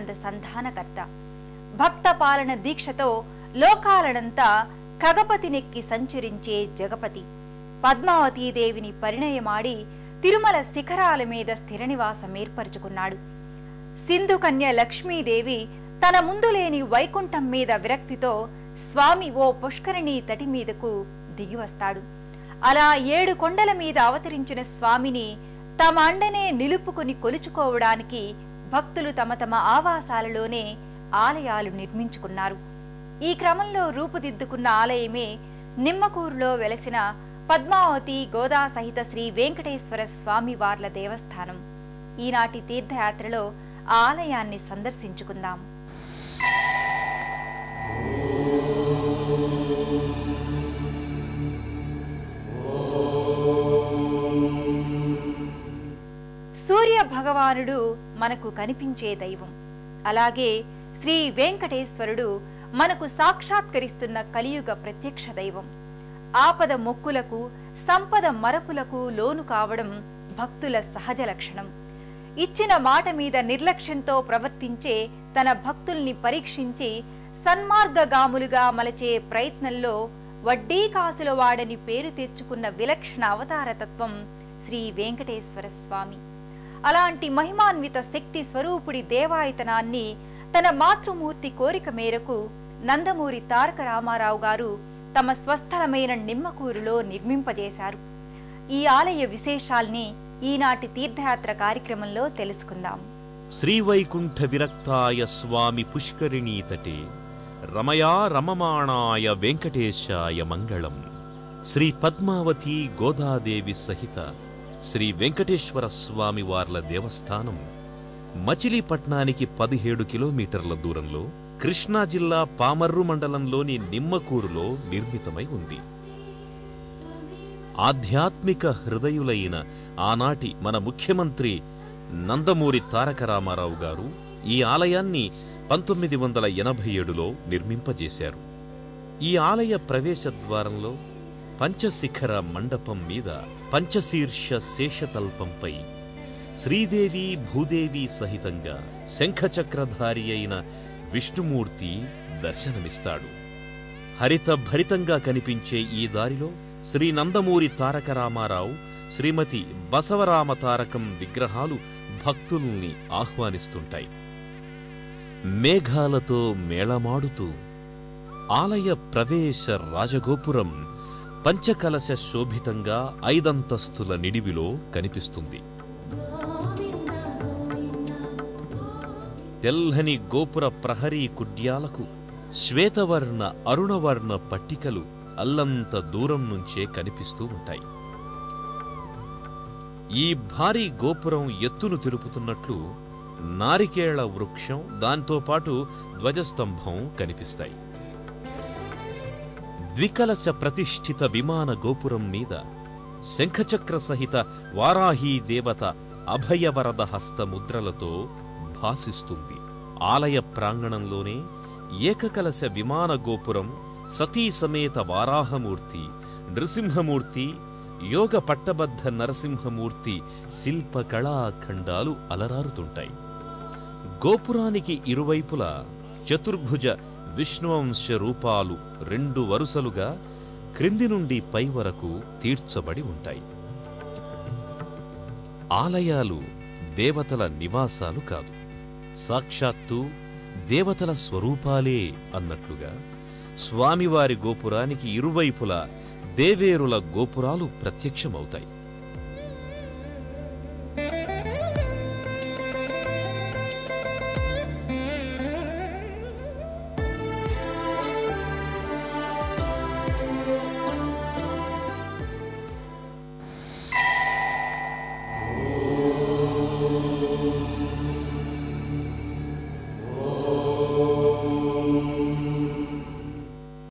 సచ్చిదానంద సంధానకర్త. భక్త పాలన దీక్షతో లోకాలనంతా ఖగపతినెక్కి సంచరించే జగపతి. పద్మావతీదేవిని పరిణయమాడి తిరుమల శిఖరాల మీద స్థిర నివాసం ఏర్పరచుకున్నాడు. సింధు కన్య లక్ష్మీదేవి తన ముందు లేని వైకుంఠం మీద విరక్తితో స్వామి ఓ పుష్కరిణి తటి మీదకు దిగివస్తాడు. అలా ఏడు కొండల మీద అవతరించిన స్వామిని తమ అండనే నిలుపుకుని కొలుచుకోవడానికి భక్తులు తమ తమ ఆవాసాలలోనే ఆలయాలు నిర్మించుకున్నారు. ఈ క్రమంలో రూపుదిద్దుకున్న ఆలయమే నిమ్మకూరులో వెలసిన పద్మావతి గోదా సహిత శ్రీ వెంకటేశ్వర స్వామి వార్ల దేవస్థానం. ఈనాటి తీర్థయాత్రలో ఆ ఆలయాన్ని సందర్శించుకుందాం. భగవానుడు మనకు కనిపించే దైవం. అలాగే శ్రీ వెంకటేశ్వరుడు మనకు సాక్షాత్కరిస్తున్న కలియుగ ప్రత్యక్ష దైవం. ఆపద మొక్కులకు సంపద మరపులకు లోను కావడం భక్తుల సహజ లక్షణం. ఇచ్చిన మాట మీద నిర్లక్ష్యంతో ప్రవర్తించే తన భక్తుల్ని పరీక్షించి సన్మార్గగాములుగా మలచే ప్రయత్నంలో వడ్డీ కాసుల వాడని పేరు తెచ్చుకున్న విలక్షణ అవతారతత్వం శ్రీ వెంకటేశ్వర స్వామి. అలాంటి మహిమాన్విత శక్తి స్వరూపుడి దేవాయతనాన్ని తన మాతృమూర్తి కోరిక మేరకు నందమూరి తారక రామారావు గారు తమ స్వస్థలమైన నిమ్మకూరులో నిర్మింపజేశారు. ఈ ఆలయ విశేషాల్ని ఈనాటి తీర్థయాత్ర కార్యక్రమంలో తెలుసుకుందాం. శ్రీవైకుంఠ విరక్తాయ స్వామి పుష్కరిణీతటే రమయా రమమాణాయ వెంకటేశాయ మంగళం. శ్రీ పద్మావతి గోదాదేవి సహిత శ్రీ వెంకటేశ్వర స్వామి వార్ల దేవస్థానం మచిలీపట్నానికి పదిహేడు కిలోమీటర్ల దూరంలో కృష్ణా జిల్లా పామర్రు మండలంలోని నిమ్మకూరులో నిర్మితమై ఉంది. ఆధ్యాత్మిక హృదయులైన ఆనాటి మన ముఖ్యమంత్రి నందమూరి తారక రామారావు గారు ఈ ఆలయాన్ని పంతొమ్మిది వందల ఎనభై ఏడులో నిర్మింపజేశారు. ఈ ఆలయ ప్రవేశ ద్వారంలో పంచశిఖర మండపం మీద పంచశీర్ష శేషతల్పంపై శ్రీదేవి భూదేవి సహితంగా శంఖచక్రధారి అయిన విష్ణుమూర్తి దర్శనమిస్తాడు. హరిత భరితంగా కనిపించే ఈ దారిలో శ్రీ నందమూరి తారక రామారావు శ్రీమతి బసవరామ తారకం విగ్రహాలు భక్తుల్ని ఆహ్వానిస్తుంటాయి. మేఘాలతో మేళమాడుతూ ఆలయ ప్రవేశ రాజగోపురం పంచకలశ శోభితంగా ఐదంతస్తుల నిడివిలో కనిపిస్తుంది. తెల్లని గోపుర ప్రహరీ కుడ్యాలకు శ్వేతవర్ణ అరుణవర్ణ పట్టికలు అల్లంత దూరం నుంచే కనిపిస్తూ ఉంటాయి. ఈ భారీ గోపురం ఎత్తును తిరుపుతున్నట్లు నారికేళ వృక్షం దాంతో పాటు ధ్వజస్తంభం కనిపిస్తాయి. ద్వికలశ ప్రతిష్ఠిత విమాన గోపురం మీద శంఖచక్ర సహిత వారాహీ దేవత అభయవరద హస్తముద్రలతో భాసిస్తుంది. ఆలయ ప్రాంగణంలోనే ఏకకలశ విమాన గోపురం సతీ సమేత వారాహమూర్తి నృసింహమూర్తి యోగ పట్టబద్ధ నరసింహమూర్తి శిల్ప కళాఖండాలు అలరారుతుంటాయి. గోపురానికి ఇరువైపులా చతుర్భుజ విష్ణువంశ రూపాలు రెండు వరుసలుగా క్రింది నుండి పై వరకు తీర్చబడి ఉంటాయి. ఆలయాలు దేవతల నివాసాలు కాదు. సాక్షాత్తు దేవతల స్వరూపాలే అన్నట్లుగా స్వామివారి గోపురానికి ఇరువైపులా దేవేరుల గోపురాలు ప్రత్యక్షమవుతాయి.